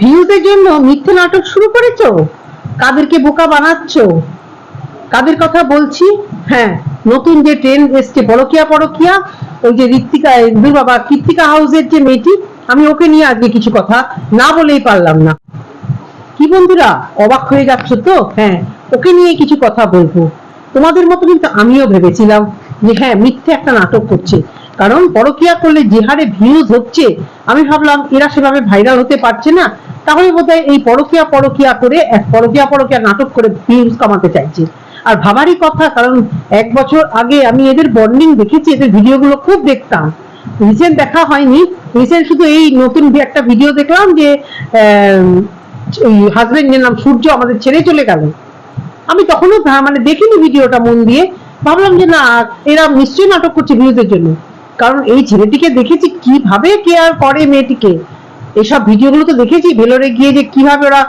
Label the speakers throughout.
Speaker 1: ভিউজের জন্য মিথ্যে নাটক শুরু করেছ? কাদেরকে বোকা বানাচ্ছো? কাদের কথা বলছি? হ্যাঁ নতুন যে ট্রেন্ড এসছে পরকিয়া পরকিয়া ওই যে ঋত্বিকা দূর বাবা, কৃত্তিকা হাউসের যে মেয়েটি, আমি ওকে নিয়ে আজকে কিছু কথা না বলেই পারলাম না। কি বন্ধুরা, অবাক হয়ে যাচ্ছ তো? হ্যাঁ ওকে নিয়ে কিছু কথা বলব। তোমাদের মতো কিন্তু আমিও ভেবেছিলাম যে হ্যাঁ মিথ্যে একটা নাটক করছে। কারণ পরকিয়া করলে যে হারে ভিউজ হচ্ছে, আমি ভাবলাম এরা সেভাবে ভাইরাল হতে পারছে না, তাহলে বোধহয় এই পরকিয়া পরকিয়া করে, এক পরকিয়া পরকিয়া নাটক করে ভিউজ কামাতে চাইছে। আর ভাবারই কথা, কারণ এক বছর আগে আমি এদের বন্ডিং দেখেছি, এদের ভিডিওগুলো খুব দেখতাম। রিসেন্ট দেখা হয়নি রিসেন্ট শুধু এই নতুন একটা ভিডিও দেখলাম যে হাজবেন্ডের নাম সূর্য আমাদের ছেড়ে চলে গেল। আমি তখনও মানে দেখিনি ভিডিওটা মন দিয়ে। ভাবলাম যে না, এরা নিশ্চয়ই নাটক করছে ভিউজের জন্য। কারণ এই ছেলেটিকে দেখেছি কীভাবে কেয়ার করে মেয়েটিকে। এসব ভিডিওগুলো তো দেখেছি, ভেলোরে গিয়ে যে কীভাবে ওরা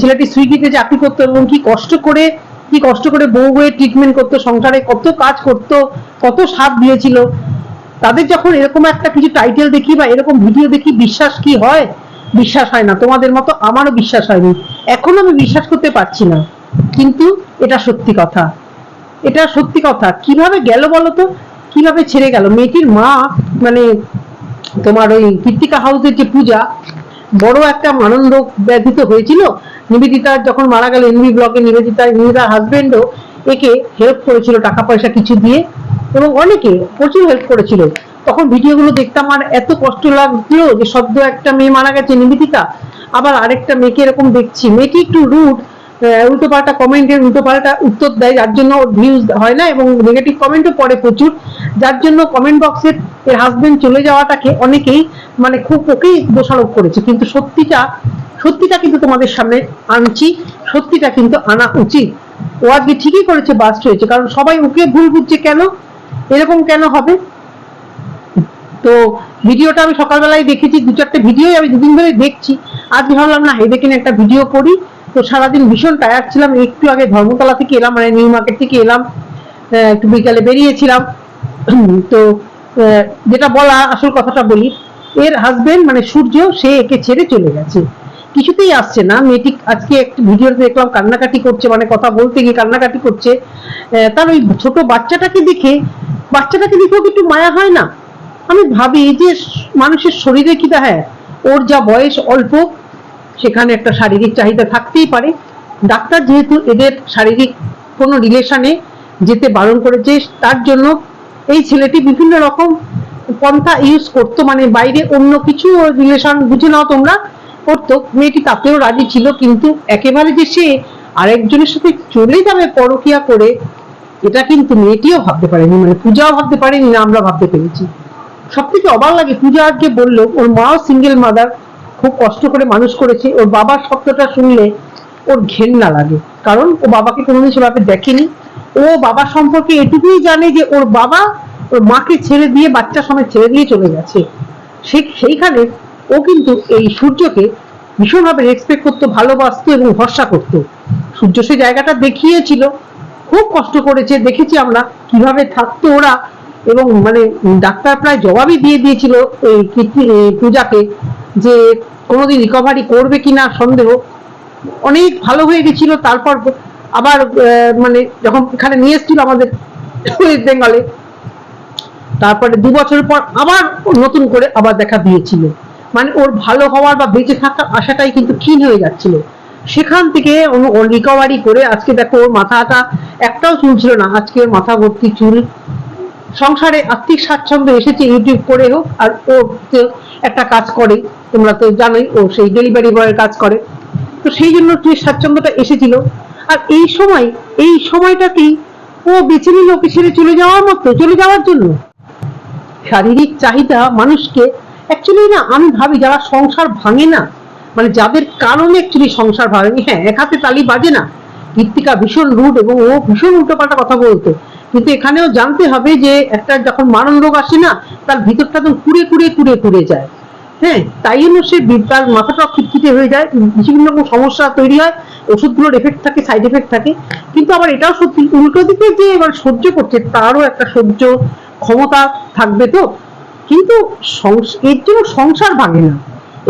Speaker 1: ছেলেটি সুইগিতে চাকরি করতো এবং কি কষ্ট করে, কি কষ্ট করে বউ হয়ে ট্রিটমেন্ট করতো, সংসারে কত কাজ করতো, কত সাথ দিয়েছিল। তাদের যখন এরকম একটা কিছু টাইটেল দেখি বা এরকম ভিডিও দেখি, বিশ্বাস কি হয়? বিশ্বাস হয় না। তোমাদের মতো আমারও বিশ্বাস হয়নি। এখনও আমি বিশ্বাস করতে পারছি না। কিন্তু এটা সত্যি কথা। এটা সত্যি কথা। কীভাবে গেল বলো তো? কীভাবে ছেড়ে গেল? মেয়েটির মা মানে তোমার ওই কৃত্তিকা হাউসের যে পূজা, বড় একটা আনন্দ ব্যাধিত হয়েছিল। নিবেদিতা যখন মারা গেল এনবি ব্লকে নিবেদিতা নিবেদিতার হাজবেন্ডও একে হেল্প করেছিল টাকা পয়সা কিছু দিয়ে এবং অনেকে প্রচুর হেল্প করেছিল। তখন ভিডিওগুলো দেখতাম আর এত কষ্ট লাগল যে সদ্য একটা মেয়ে মারা গেছে নিবেদিতা। আবার আরেকটা মেয়েকে এরকম দেখছি। মেয়েটি একটু রুট উল্টো পাল্টা কমেন্টের উল্টো পাল্টা উত্তর দেয়, যার জন্য ভিউজ হয় না এবং নেগেটিভ কমেন্টও পড়ে প্রচুর। যার জন্য কমেন্ট বক্সে এর হাজবেন্ড চলে যাওয়াটাকে অনেকেই মানে খুব ওকেই দোষারোপ করেছে। কিন্তু সত্যিটা সত্যিটা কিন্তু তোমাদের সামনে আনছি, সত্যিটা কিন্তু আনা উচিত। ও আজকে ঠিকই করেছে বাস্ট হয়েছে, কারণ সবাই ওকে ভুল বুঝছে কেন? এরকম কেন হবে? তো ভিডিওটা আমি সকালবেলায় দেখেছি দু চারটে ভিডিও আমি দুদিন ধরে দেখছি। আজকে ভাবলাম, না এদের কিনে একটা ভিডিও করি। তো সারাদিন ভীষণ টায়ার্ড ছিলাম। একটু আগে ধর্মতলা থেকে এলাম মানে নিউ মার্কেট থেকে এলাম একটু বিকালে বেরিয়েছিলাম। তো যেটা বলা আসল কথাটা বলি, এর হাজবেন্ড মানে সূর্য, সে একে ছেড়ে চলে গেছে। কিছুতেই আসছে না। মেয়েটি আজকে একটি ভিডিওতে দেখলাম, কান্নাকাটি করছে মানে কথা বলতে গিয়ে কান্নাকাটি করছে। তার ওই ছোট বাচ্চাটাকে দেখে, বাচ্চাটাকে দেখেও একটু মায়া হয় না। আমি ভাবি যে মানুষের শরীরে কি হ্যাঁ ওর যা বয়স অল্প সেখানে একটা শারীরিক চাহিদা থাকতেই পারে। ডাক্তার যেহেতু এদের শারীরিক কোনো রিলেশনে যেতে বারণ করেছে, তার জন্য এই ছেলেটি বিভিন্ন রকম পন্থা ইউজ করতো মানে বাইরে অন্য কিছু রিলেশন বুঝে নাও তোমরা করতো। মেয়েটি তাতেও রাজি ছিল, কিন্তু একেবারে যে সে আরেকজনের সাথে চলে যাবে পরকিয়া করে, এটা কিন্তু মেয়েটিও ভাবতে পারেনি মানে পূজাও ভাবতে পারেনি, না আমরা ভাবতে পেরেছি। সব থেকে অবাক লাগে, পূজা আজকে বলল, ওর মাও সিঙ্গেল মাদার খুব কষ্ট করে মানুষ করেছে, ওর বাবার শব্দটা শুনলে ওর ঘেন্না লাগে। কারণ ও বাবাকে কোনোদিন সেভাবে দেখেনি। ও বাবা সম্পর্কে এটুকুই জানে যে ওর বাবা ওর মাকে ছেড়ে দিয়ে বাচ্চা সময় ছেড়ে দিয়ে চলে গেছে। সে সেইখানে ও কিন্তু এই সূর্যকে ভীষণভাবে রেসপেক্ট করতো, ভালোবাসতো এবং ভরসা করতো। সূর্য সে জায়গাটা দেখিয়েছিল। খুব কষ্ট করেছে। দেখেছি আমরা কীভাবে থাকতো ওরা এবং মানে ডাক্তার প্রায় জবাবই দিয়ে দিয়েছিল এই পূজাকে। যে কোনোদিন রিকভারি করবে কিনা সন্দেহ, অনেক ভালো হয়ে গেছিল, তারপর আবার মানে যখন এখানে নিয়ে এসেছিল আমাদের ওয়েস্ট বেঙ্গলে তারপরে দু বছর পর আবার নতুন করে আবার দেখা দিয়েছিল। মানে ওর ভালো হওয়ার বা বেঁচে থাকার আশাটাই কিন্তু ক্ষীণ হয়ে যাচ্ছিল। সেখান থেকে রিকভারি করে আজকে দেখো ওর মাথাটা একটাও চুল ছিল না। আজকে ওর মাথা ভর্তি চুল। সংসারে আর্থিক স্বাচ্ছন্দ্য এসেছে ইউটিউব করে হোক, আর ও একটা কাজ করে। তোমরা তো জানোই, ও সেই ডেলিভারি বয়ের কাজ করে। তো সেই জন্য যে স্বাচ্ছন্দ্যটা এসেছিল। আর এই সময়, এই সময়টাকেই ও বেছে নিল ওকে ছেড়ে চলে যাওয়ার মতো, চলে যাওয়ার জন্য। শারীরিক চাহিদা মানুষকে অ্যাকচুয়ালি না, আমি ভাবি যারা সংসার ভাঙে না মানে যাদের কারণে অ্যাকচুয়ালি সংসার ভাঙে হ্যাঁ এক হাতে তালি বাজে না। কৃত্তিকা ভীষণ রুট এবং ও ভীষণ উল্টোপাল্টা কথা বলতো। কিন্তু এখানেও জানতে হবে যে একটা যখন মারণ রোগ আসে না, তার ভিতরটা একদম কুড়ে কুড়ে কুড়ে কুড়ে যায়। হ্যাঁ তাই জন্য সে তার মাথাটা খিটখিটে হয়ে যায়। বিভিন্ন রকম সমস্যা তৈরি হয়, ওষুধগুলোর এফেক্ট থাকে সাইড এফেক্ট থাকে। কিন্তু আবার এটাও সত্যি, উল্টো দিকে যে এবার সহ্য করছে, তারও একটা সহ্য ক্ষমতা থাকবে তো। কিন্তু এর জন্য সংসার ভাঙে না।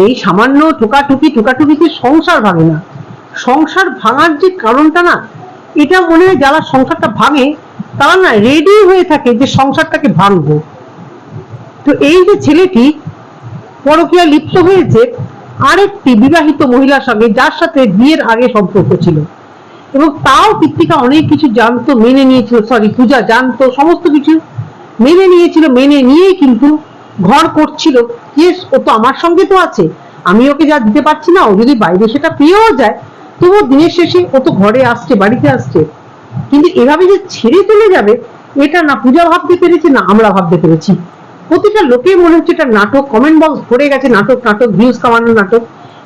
Speaker 1: এই সামান্য টোকাটুকি টোকাটুকিতে সংসার ভাঙে না। সংসার ভাঙার যে কারণটা না, এটা মনে হয় যারা সংসারটা ভাঙে, তারা না রেডি হয়ে থাকে যে সংসারটাকে ভাঙবো। তো এই যে ছেলেটি পরকীয়া লিপ্ত হয়েছে আরেকটি বিবাহিত মহিলার সঙ্গে যার সাথে বিয়ের আগে সম্পর্ক ছিল। এবং তাও কৃত্তিকা অনেক কিছু জানতো, মেনে নিয়েছিল সরি পূজা জানতো, সমস্ত কিছু মেনে নিয়েছিল, মেনে নিয়ে কিন্তু ঘর করছিল। ইয়েস ও তো আমার সঙ্গে তো আছে। আমি ওকে যা দিতে পারছি না, ও যদি বাইরে সেটা পেয়েও যায়, তবুও দিনের শেষে ও তো ঘরে আসছে, বাড়িতে আসছে। কিন্তু এভাবে যে ছেড়ে চলে যাবে, এটা না পূজা ভাবতে পেরেছে, না আমরা ভাবতে পেরেছি। প্রতিটা লোকে মনে হচ্ছে এটা নাটক কমেন্ট বক্স ভরে গেছে নাটক নাটক ভিউজ কামানোর নাটক।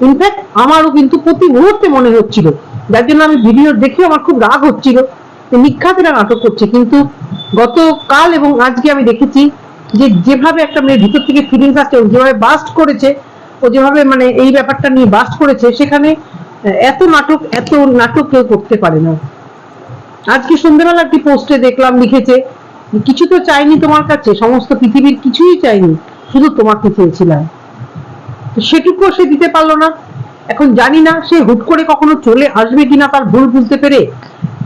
Speaker 1: ইনফ্যাক্ট আমারও কিন্তু প্রতি মুহূর্তে মনে হচ্ছিল। যার জন্য আমি ভিডিও দেখে আমার খুব রাগ হচ্ছিল যে নিখাতেরা নাটক করছে। কিন্তু গতকাল এবং আজকে আমি দেখেছি যে যেভাবে একটা মেয়ের ভিতর থেকে ফিলিংস আসছে যেভাবে বাস্ট করেছে, ও যেভাবে মানে এই ব্যাপারটা নিয়ে বাস্ট করেছে, সেখানে এত নাটক এত নাটক কেউ করতে পারে না। আজকে সন্ধ্যেবেলা একটি পোস্টে দেখলাম, লিখেছে কিছু তো চাইনি তোমার কাছে সমস্ত পৃথিবীর কিছুই চাইনি শুধু তোমাকে চেয়েছিলাম। তো সেটুকুও সে দিতে পারল না। এখন জানি না সে হুট করে কখনো চলে আসবে কিনা তার ভুল বুঝতে পেরে।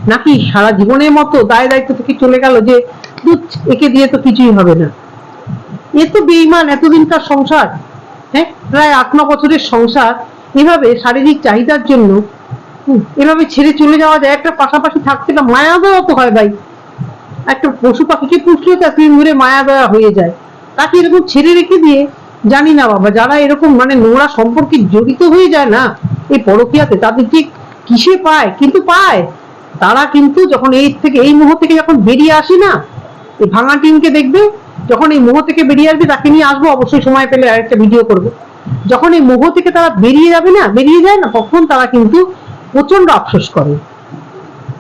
Speaker 1: নাকি সারা জীবনের মতো দায় দায়িত্ব থেকে চলে গেল যে "ধুৎ, একে দিয়ে তো কিছুই হবে না। এ তো বেইমান এতদিন তার সংসার। হ্যাঁ প্রায় আট ন বছরের সংসার। এভাবে শারীরিক চাহিদার জন্য এভাবে ছেড়ে চলে যাওয়া যায়। একটা পাশাপাশি থাকতে না দেওয়া তো হয় ভাই। একটা পশু পাখিকে পুষলে তো এতদিন ধরে মায়া দেওয়া হয়ে যায়। তাকে এরকম ছেড়ে রেখে দিয়ে, জানি না বাবা, যারা এরকম মানে নোংরা সম্পর্কে জড়িত হয়ে যায় না, এই পরকীয়াতে তাদের যে কিসে পায়, কিন্তু পায়। তারা কিন্তু যখন এই থেকে, এই মুহূর্ত থেকে যখন বেরিয়ে আসি না, এই ভাঙা টিমকে দেখবে, যখন এই মোহ থেকে বেরিয়ে আসবে, তাকে নিয়ে আসব, অবশ্যই সময় পেলে আরেকটা ভিডিও করব। যখন এই মোহ থেকে তারা বেরিয়ে যাবে না, বেরিয়ে যায় না, তখন তারা কিন্তু প্রচণ্ড আফসোস করে।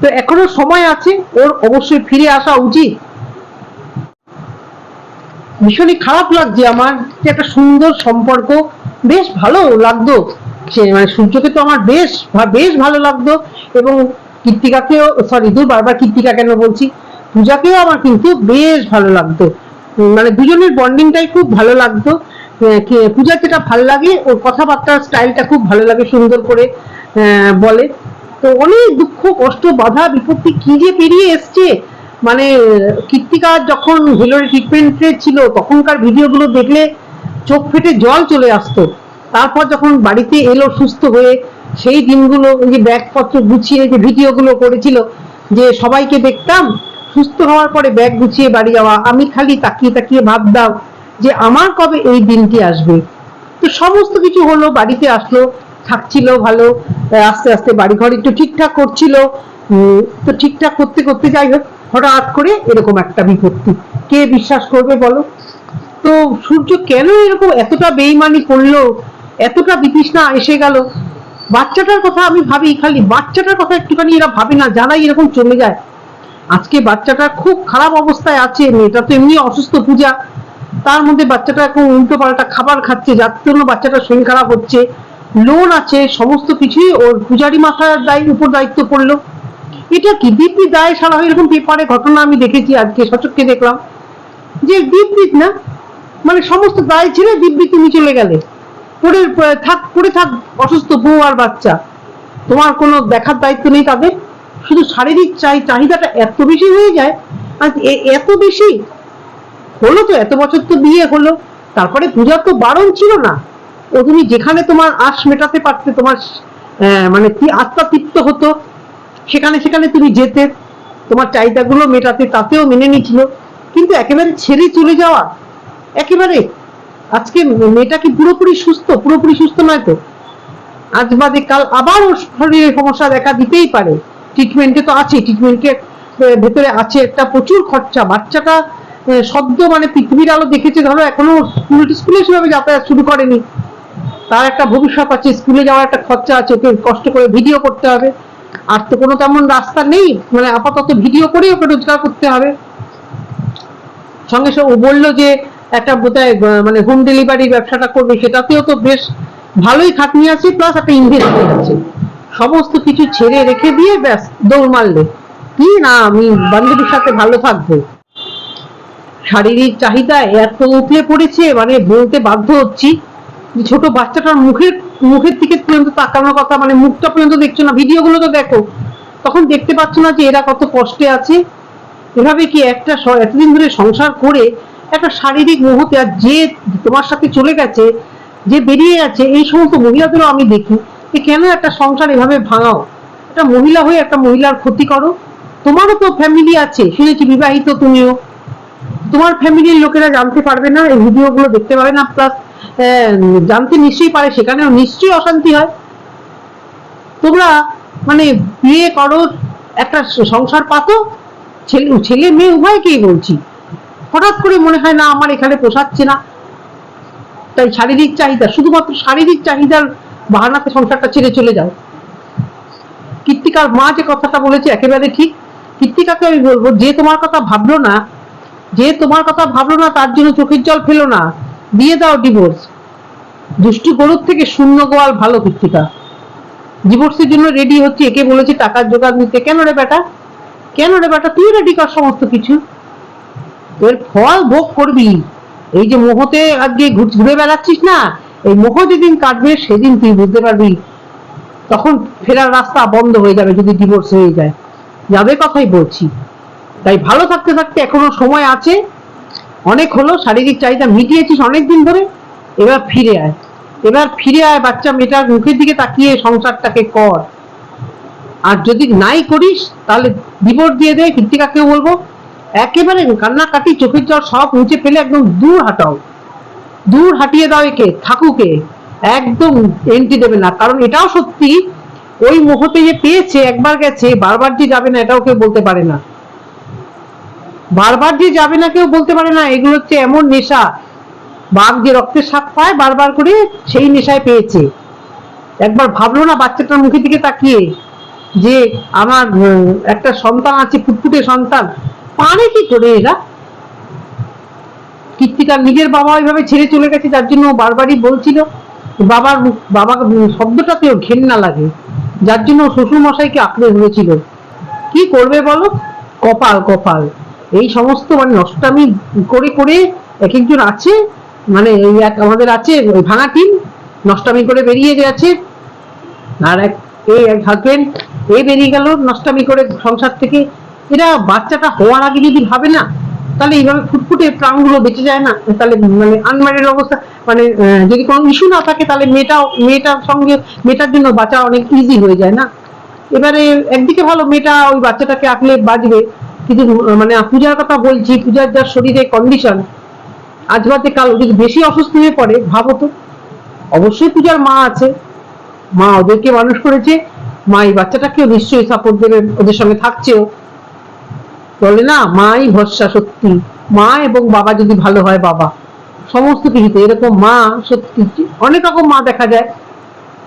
Speaker 1: তো এখনও সময় আছে, ওর অবশ্যই ফিরে আসা উচিত। ভীষণই খারাপ লাগছে আমার একটা সুন্দর সম্পর্ক। বেশ ভালো লাগতো, সে মানে সূর্যকে তো আমার বেশ বেশ ভালো লাগতো। এবং কৃত্তিকাকেও সরি দু বারবার কৃত্তিকা কেন বলছি, পূজাকেও আমার কিন্তু বেশ ভালো লাগতো। মানে দুজনের বন্ডিংটাই খুব ভালো লাগতো। পূজার যেটা ভালো লাগে, ওর কথাবার্তার স্টাইলটা খুব ভালো লাগে সুন্দর করে বলে। তো অনেক দুঃখ, কষ্ট, বাধা, বিপত্তি কি যে পেরিয়ে এসছে? মানে কৃত্তিকা যখন ভেলোরে ট্রিটমেন্টে ছিল, তখনকার ভিডিওগুলো দেখলে চোখ ফেটে জল চলে আসতো। তারপর যখন বাড়িতে এলো সুস্থ হয়ে, সেই দিনগুলো যে ব্যাগপত্র গুছিয়ে যে ভিডিওগুলো করেছিল, যে সবাইকে দেখতাম, সুস্থ হওয়ার পরে ব্যাগ গুছিয়ে বাড়ি যাওয়া, আমি খালি তাকিয়ে তাকিয়ে ভাবতাম যে আমার কবে এই দিনটি আসবে? তো সমস্ত কিছু হলো, বাড়িতে আসলো থাকছিল ভালো আস্তে আস্তে বাড়ি ঘর একটু ঠিকঠাক করছিল। তো ঠিকঠাক করতে করতে যাই হোক, হঠাৎ করে এরকম একটা বিপত্তি। কে বিশ্বাস করবে বলো? তো সূর্য কেন এরকম এতটা বেইমানি করল? এতটা বিতৃষ্ণা এসে গেল? বাচ্চাটার কথা আমি ভাবি, খালি বাচ্চাটার কথা একটুখানি এরা ভাবে না যারাই এরকম চলে যায়। আজকে বাচ্চাটা খুব খারাপ অবস্থায় আছে, মেয়েটা তো এমনি অসুস্থ পূজা। তার মধ্যে বাচ্চাটা এখন উল্টো পাল্টা খাবার খাচ্ছে, যার জন্য বাচ্চাটার শরীর খারাপ হচ্ছে। লোন আছে, সমস্ত কিছুই ওর পূজারি মাথার দায়, উপর দায়িত্ব পড়ল। এটা কি? দিব্যি দায় সারা এরকম পেপারে ঘটনা আমি দেখেছি আজকে সচককে দেখলাম। যে দিব্যিত না মানে সমস্ত দায় ছেড়ে দিব্যি তুমি চলে গেলে। পড়ে থাক পড়ে থাক, অসুস্থ বউ আর বাচ্চা। তোমার কোনো দেখার দায়িত্ব নেই তাদের। শুধু শারীরিক চাই, চাহিদাটা এত বেশি হয়ে যায়, আর এত বেশি? হলো তো, এত বছর তো বিয়ে হলো। তারপরে পূজার তো বারণ ছিল না। ও তুমি যেখানে তোমার আশ মেটাতে পারতে, তোমার মানে আত্মা তৃপ্ত হতো, সেখানে সেখানে তুমি যেতে, তোমার চাহিদাগুলো মেটাতে, তাতেও মেনে নিয়েছিল কিন্তু একেবারে ছেড়ে চলে যাওয়া, একেবারে, আজকে মেয়েটা কি পুরোপুরি সুস্থ? পুরোপুরি সুস্থ নয় তো? আজ বাদে কাল আবার ওর শরীরে সমস্যা দেখা দিতেই পারে। ট্রিটমেন্টে তো আছে ট্রিটমেন্টে ভেতরে আছে একটা প্রচুর খরচা। বাচ্চাটা সদ্য মানে পৃথিবীর আলো দেখেছে, ধরো এখনও স্কুলে সেভাবে যাতায়াত শুরু করেনি। তার একটা ভবিষ্যৎ আছে স্কুলে যাওয়ার একটা খরচা আছে, ওকে কষ্ট করে ভিডিও করতে হবে। আর তো কোনো তেমন রাস্তা নেই মানে আপাতত ভিডিও করে ওকে রোজগার করতে হবে। সঙ্গে সঙ্গে ও বলল যে, একটা বোধহয় মানে হোম ডেলিভারি ব্যবসাটা করবে, সেটাতেও তো বেশ ভালোই খাটনি আছে প্লাস একটা ইনভেস্টমেন্ট আছে। সমস্ত কিছু ছেড়ে রেখে দিয়ে ব্যাস, দৌড় মারলে। কি না, আমি বান্ধবীর সাথে ভালো থাকব। শারীরিক চাহিদা এত উতলে পড়েছে মানে বলতে বাধ্য হচ্ছি। ছোট বাচ্চাটার মুখের মুখের দিকে পর্যন্ত তাকানোর কথা মানে মুখটা পর্যন্ত দেখছ না, ভিডিওগুলো তো দেখো। তখন দেখতে পাচ্ছ না যে এরা কত কষ্টে আছে। এভাবে কি একটা এতদিন ধরে সংসার করে একটা শারীরিক মুহূর্তে আর যে তোমার সাথে চলে গেছে, যে বেরিয়ে গেছে, এই সমস্ত মহিলাদেরও আমি দেখি যে কেন একটা সংসার এভাবে ভাঙাও? একটা মহিলা হয়ে একটা মহিলার ক্ষতি করো। তোমারও তো ফ্যামিলি আছে, শুনেছি, বিবাহিত তুমিও। তোমার ফ্যামিলির লোকেরা জানতে পারবে না, এই ভিডিওগুলো দেখতে পাবে না প্লাস জানতে নিশ্চয়ই পারে, সেখানেও নিশ্চয়ই অশান্তি হয়। তোমরা মানে বিয়ে করো, একটা সংসার পাতো, ছেলে ছেলে মেয়ে উভয়কেই বলছি। হঠাৎ করে মনে হয় না, আমার এখানে পোষাচ্ছে না। তাই শারীরিক চাহিদা, শুধুমাত্র শারীরিক চাহিদার বাহানাতে সংসারটা ছেড়ে চলে যাও। কৃত্তিকার মা যে কথাটা বলেছে, একেবারে ঠিক। কৃত্তিকাকে আমি বলব, যে তোমার কথা ভাবলো না, যে তোমার কথা ভাবলো না, তার জন্য চোখের জল ফেলো না। দিয়ে দাও ডিভোর্স দুষ্টু গরুর থেকে শূন্য গোয়াল ভালো কৃত্তিকা ডিভোর্সের জন্য রেডি হচ্ছে, একে বলেছে টাকার জোগাড় নিতে। কেন রে বেটা? কেন রে বেটা? তুই রেডি কর সমস্ত কিছু। এর ফল ভোগ করবি। এই যে মোহতে আজকে ঘুর- বেড়াচ্ছিস না, এই মোহ যেদিন কাটবে সেদিন তুই বুঝতে পারবি। তখন ফেরার রাস্তা বন্ধ হয়ে যাবে যদি ডিভোর্স হয়ে যায়। যাদের কথাই বলছি। তাই ভালো থাকতে থাকতে এখনও সময় আছে। অনেক হলো, শারীরিক চাহিদা মিটিয়েছিস অনেকদিন ধরে, এবার ফিরে আয়। এবার ফিরে আয়, বাচ্চা মেয়েটার মুখের দিকে তাকিয়ে সংসারটাকে কর। আর যদি নাই করিস, তাহলে ডিভোর্স দিয়ে দে কৃতিকাকেও বলব। একেবারে কান্নাকাটি, চোখের জল সব মুছে ফেলে একদম দূর হাঁটাও। দূর হাঁটিয়ে দাও একে থাকুকে একদম এন্ট্রি দেবে না। কারণ এটাও সত্যি, ওই মুহূর্তে যে পেয়েছে, একবার গেছে, বারবার যে যাবে না, এটাও কেউ বলতে পারে না। বারবার যে যাবে না কেউ বলতে পারে না, এগুলো হচ্ছে এমন নেশা। বাঘ যে রক্তের স্বাদ পায়, বারবার করে সেই নেশায় পেয়েছে। একবার ভাবলো না বাচ্চাটার মুখের দিকে তাকিয়ে যে আমার একটা সন্তান আছে ফুটফুটে সন্তান। পারে কি করে এরা? কৃত্তিকার নিজের বাবা ওইভাবে ছেড়ে চলে গেছে, যার জন্য বারবারই বলছিল, বাবার বাবা শব্দটাতেও ঘেন্না লাগে। যার জন্য শ্বশুর মশাইকে আঁকড়ে ধরেছিল। কি করবে বলো? কপাল কপাল। এই সমস্ত মানে নষ্টামি করে করে এক একজন আছে মানে এই এক আমাদের আছে, ওই ভাঙা টিম নষ্টামি করে বেরিয়ে গেছে। আর এক, এই এক হাজবেন্ড এ বেরিয়ে গেল, নষ্টামি করে সংসার থেকে। এরা বাচ্চাটা হওয়ার আগে যদি ভাবে না, তাহলে এইভাবে ফুটফুটে প্রাণগুলো বেঁচে যায় না। তাহলে মানে আনম্যারিড অবস্থা মানে যদি কোনো ইস্যু না থাকে, তাহলে মেয়েটাও, মেয়েটার সঙ্গে, মেয়েটার জন্য বাঁচা অনেক ইজি হয়ে যায় না। এবারে একদিকে ভালো, মেয়েটা ওই বাচ্চাটাকে আঁকলে বাঁচবে। কিন্তু মানে পূজার কথা বলছি, পূজার যার শরীরে কন্ডিশন আজ বাদে কাল যদি বেশি অসুস্থ হয়ে পড়ে, ভাবো তো, অবশ্যই পূজার মা আছে। মা ওদেরকে মানুষ করেছে, মা এই বাচ্চাটাকেও নিশ্চয়ই সাপোর্ট দেবে, ওদের সঙ্গে থাকছেও। বলে না, মাই ভরসা সত্যি, মা এবং বাবা যদি ভালো হয়, বাবা। সমস্ত কিছুতে এরকম মা সত্যি, অনেক রকম মা দেখা যায়।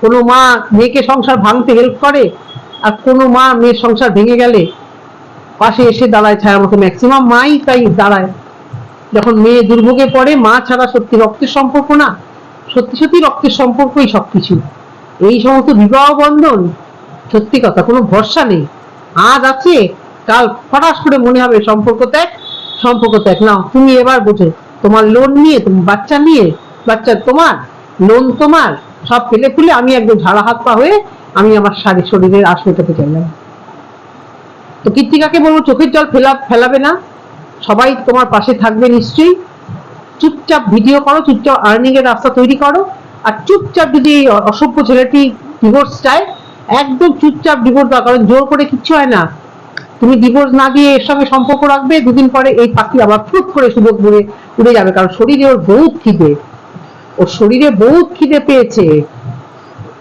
Speaker 1: কোনো মা মেয়েকে সংসার ভাঙতে হেল্প করে, আর কোনো মা মেয়ের সংসার ভেঙে গেলে পাশে এসে দাঁড়ায় ছায়ার মতো ম্যাক্সিমাম মাই তাই দাঁড়ায়। যখন মেয়ে দুর্ভোগে পড়ে, মা ছাড়া সত্যি রক্তের সম্পর্ক না, সত্যি সত্যি রক্তের সম্পর্কই সবকিছু এই সমস্ত বিবাহ বন্ধন, সত্যি কথা, কোনো ভরসা নেই। আজ আছে, কাল ফটাস করে মনে হবে সম্পর্ক ত্যাগ সম্পর্ক ত্যাগ। নাও তুমি এবার বোঝো, তোমার লোন নিয়ে, তুমি বাচ্চা নিয়ে, বাচ্চা তোমার লোন তোমার, সব ফেলে ফুলে আমি একদম ঝাড়া হাত পা হয়ে আমি আমার শারীর শরীরের আশ পেতে চাইলাম। তো কৃত্তিকাকে বলব, চোখের জল ফেলা ফেলাবে না। সবাই তোমার পাশে থাকবে নিশ্চয়ই। চুপচাপ ভিডিও করো, চুপচাপ আর্নিং এর রাস্তা তৈরি করো। আর চুপচাপ যদি অসভ্য ছেলেটি ডিভোর্স চায়, একদম চুপচাপ ডিভোর্স দাও, কারণ জোর করে কিচ্ছু হয় না। তুমি ডিভোর্স না দিয়ে এর সঙ্গে সম্পর্ক রাখবে, দুদিন পরে এই পাখি আবার ফুট করে সুযোগ ঘুরে উড়ে যাবে, কারণ শরীরে ওর বহুত খিদে। ওর শরীরে বহুত খিদে পেয়েছে।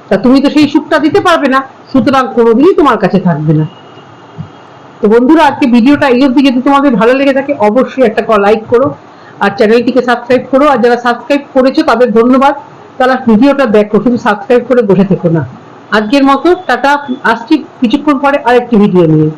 Speaker 1: তা তুমি তো সেই সুখটা দিতে পারবে না, সুতরাং কোনোদিনই তোমার কাছে থাকবে না। তো বন্ধুরা, আজকে ভিডিওটা এই অবধি। যদি তোমাদের ভালো লেগে থাকে, অবশ্যই একটা লাইক করো আর চ্যানেলটিকে সাবস্ক্রাইব করো। আর যারা সাবস্ক্রাইব করেছ, তাদের ধন্যবাদ। তারা ভিডিওটা দেখো, শুধু সাবস্ক্রাইব করে বসে থেকো না। আজকের মতো, টাটা। আসছি কিছুক্ষণ পরে আরেকটি ভিডিও নিয়ে।